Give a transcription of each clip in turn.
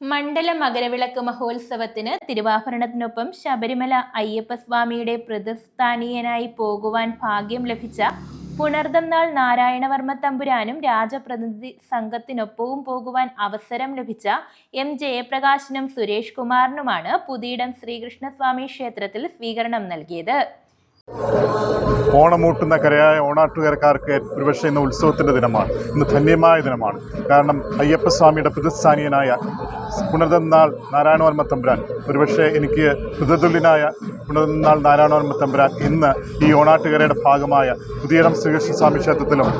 മണ്ഡല മകരവിളക്ക് മഹോത്സവത്തിന് തിരുവാഭരണത്തിനൊപ്പം ശബരിമല അയ്യപ്പസ്വാമിയുടെ പ്രതിസ്ഥാനീയനായി പോകുവാൻ ഭാഗ്യം ലഭിച്ച പുണർദം നാൾ നാരായണവർമ്മ തമ്പുരാനും രാജപ്രതിനിധി സംഘത്തിനൊപ്പവും പോകുവാൻ അവസരം ലഭിച്ച എം ജയപ്രകാശിനും സുരേഷ് കുമാറിനുമാണ് പുതിയിടം ശ്രീകൃഷ്ണസ്വാമി ക്ഷേത്രത്തിൽ സ്വീകരണം നൽകിയത്. ഓണമൂട്ടുന്ന കരയായ ഓണാട്ടുകരക്കാർക്ക് ഒരുപക്ഷെ ഇന്ന് ഉത്സവത്തിന്റെ ദിനമാണ് ഇന്ന് ധന്യമായ ദിനമാണ്. കാരണം അയ്യപ്പസ്വാമിയുടെ പ്രതിസ്ഥാനീയനായ പുനർതന്നാൾ നാരായണവർമ്മ തമ്പുരാൻ ഒരുപക്ഷെ എനിക്ക് പ്രതിതുല്യനായ പുനർതന്നാൾ നാരായണവർമ്മ തമ്പുരാൻ ഇന്ന് ഈ ഓണാട്ടുകരയുടെ ഭാഗമായ പുതിയടം ശ്രീകൃഷ്ണസ്വാമി ക്ഷേത്രത്തിലും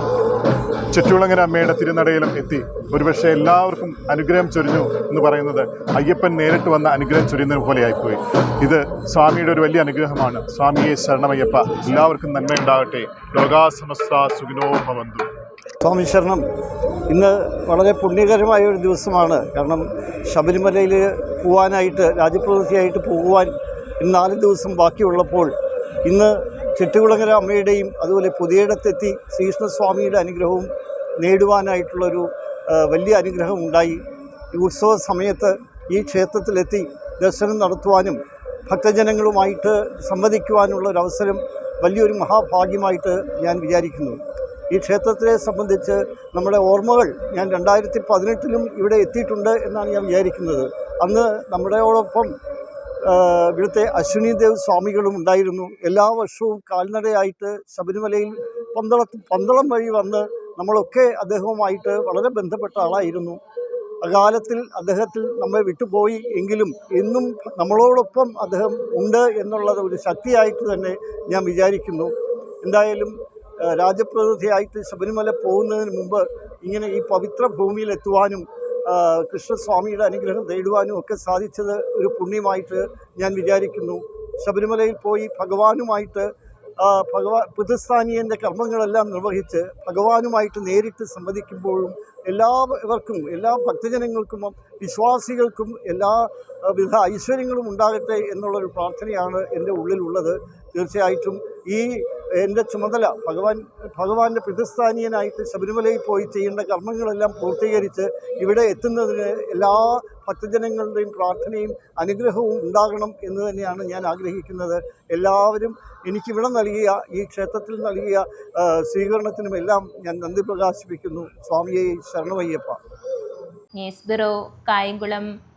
ചുറ്റുളങ്ങര അമ്മയുടെ തിരുനടയിലും എത്തി. ഒരുപക്ഷെ എല്ലാവർക്കും അനുഗ്രഹം ചൊരിഞ്ഞു എന്ന് പറയുന്നത് അയ്യപ്പൻ നേരിട്ട് വന്ന അനുഗ്രഹം ചൊരിയുന്നത് പോലെയായിപ്പോയി. ഇത് സ്വാമിയുടെ ഒരു വലിയ അനുഗ്രഹമാണ്. സ്വാമിയെ ശരണമയ്യപ്പ എല്ലാവർക്കും നന്മയുണ്ടാകട്ടെ. ലോകാസമസ്ത സുഖിനോ ഭവന്തു. സ്വാമി ശരണം. ഇന്ന് വളരെ പുണ്യകരമായ ഒരു ദിവസമാണ്. കാരണം ശബരിമലയിൽ പോകാനായിട്ട് രാജപ്രതിനിധിയായിട്ട് പോകുവാൻ നാല് ദിവസം ബാക്കിയുള്ളപ്പോൾ ഇന്ന് ചെട്ടുകുളങ്ങര അമ്മയുടെയും അതുപോലെ പുതിയയിടത്തെത്തി ശ്രീകൃഷ്ണസ്വാമിയുടെ അനുഗ്രഹവും നേടുവാനായിട്ടുള്ളൊരു വലിയ അനുഗ്രഹം ഉണ്ടായി ഈ ഉത്സവ സമയത്ത് ഈ ക്ഷേത്രത്തിലെത്തി ദർശനം നടത്തുവാനും ഭക്തജനങ്ങളുമായിട്ട് സംവദിക്കുവാനുള്ള ഒരു അവസരം വലിയൊരു മഹാഭാഗ്യമായിട്ട് ഞാൻ വിചാരിക്കുന്നു. ഈ ക്ഷേത്രത്തെ സംബന്ധിച്ച് നമ്മുടെ ഓർമ്മകൾ ഞാൻ രണ്ടായിരത്തി പതിനെട്ടിലും ഇവിടെ എത്തിയിട്ടുണ്ട് എന്നാണ് ഞാൻ വിചാരിക്കുന്നത്. അന്ന് നമ്മുടെയോടൊപ്പം ഇവിടുത്തെ അശ്വിനി ദേവ് സ്വാമികളും ഉണ്ടായിരുന്നു. എല്ലാ വർഷവും കാൽനടയായിട്ട് ശബരിമലയിൽ പന്തള പന്തളം വഴി വന്ന് നമ്മളൊക്കെ അദ്ദേഹവുമായിട്ട് വളരെ ബന്ധപ്പെട്ട ആളായിരുന്നു. അകാലത്തിൽ അദ്ദേഹത്തിൽ നമ്മെ വിട്ടുപോയി എങ്കിലും എന്നും നമ്മളോടൊപ്പം അദ്ദേഹം ഉണ്ട് എന്നുള്ളത് ഒരു ശക്തിയായിട്ട് തന്നെ ഞാൻ വിചാരിക്കുന്നു. എന്തായാലും രാജപ്രതിനിധിയായിട്ട് ശബരിമല പോകുന്നതിന് മുമ്പ് ഇങ്ങനെ ഈ പവിത്ര ആ, കൃഷ്ണസ്വാമിയുടെ അനുഗ്രഹം നേടുവാനും ഒക്കെ സാധിച്ചത് ഒരു പുണ്യമായിട്ട് ഞാൻ വിചാരിക്കുന്നു. ശബരിമലയിൽ പോയി ഭഗവാനുമായിട്ട് ഭഗവാ പിതൃസ്ഥാനീയന്റെ കർമ്മങ്ങളെല്ലാം നിർവഹിച്ച് ഭഗവാനുമായിട്ട് നേരിട്ട് സംവദിക്കുമ്പോഴും എല്ലാവർക്കും എല്ലാ ഭക്തജനങ്ങൾക്കും വിശ്വാസികൾക്കും എല്ലാ വിധ ഐശ്വര്യങ്ങളും ഉണ്ടാകട്ടെ എന്നുള്ളൊരു പ്രാർത്ഥനയാണ് എന്റെ ഉള്ളിലുള്ളത്. തീർച്ചയായിട്ടും ഈ എന്റെ ചുമതല ഭഗവാൻ ഭഗവാന്റെ പിതൃസ്ഥാനീയനായിട്ട് ശബരിമലയിൽ പോയി ചെയ്യേണ്ട കർമ്മങ്ങളെല്ലാം പൂർത്തീകരിച്ച് ഇവിടെ എത്തുന്നതിന് എല്ലാ ഭക്തജനങ്ങളുടെയും പ്രാർത്ഥനയും അനുഗ്രഹവും ഉണ്ടാകണം എന്ന് തന്നെയാണ് ഞാൻ ആഗ്രഹിക്കുന്നത്. എല്ലാവരും എനിക്കിവിടെ നൽകിയ ഈ ക്ഷേത്രത്തിൽ നൽകിയ സ്വീകരണത്തിനും എല്ലാം ഞാൻ നന്ദി പ്രകാശിപ്പിക്കുന്നു. സ്വാമിയെ ശരണമയ്യപ്പ. News bureau Kayamkulam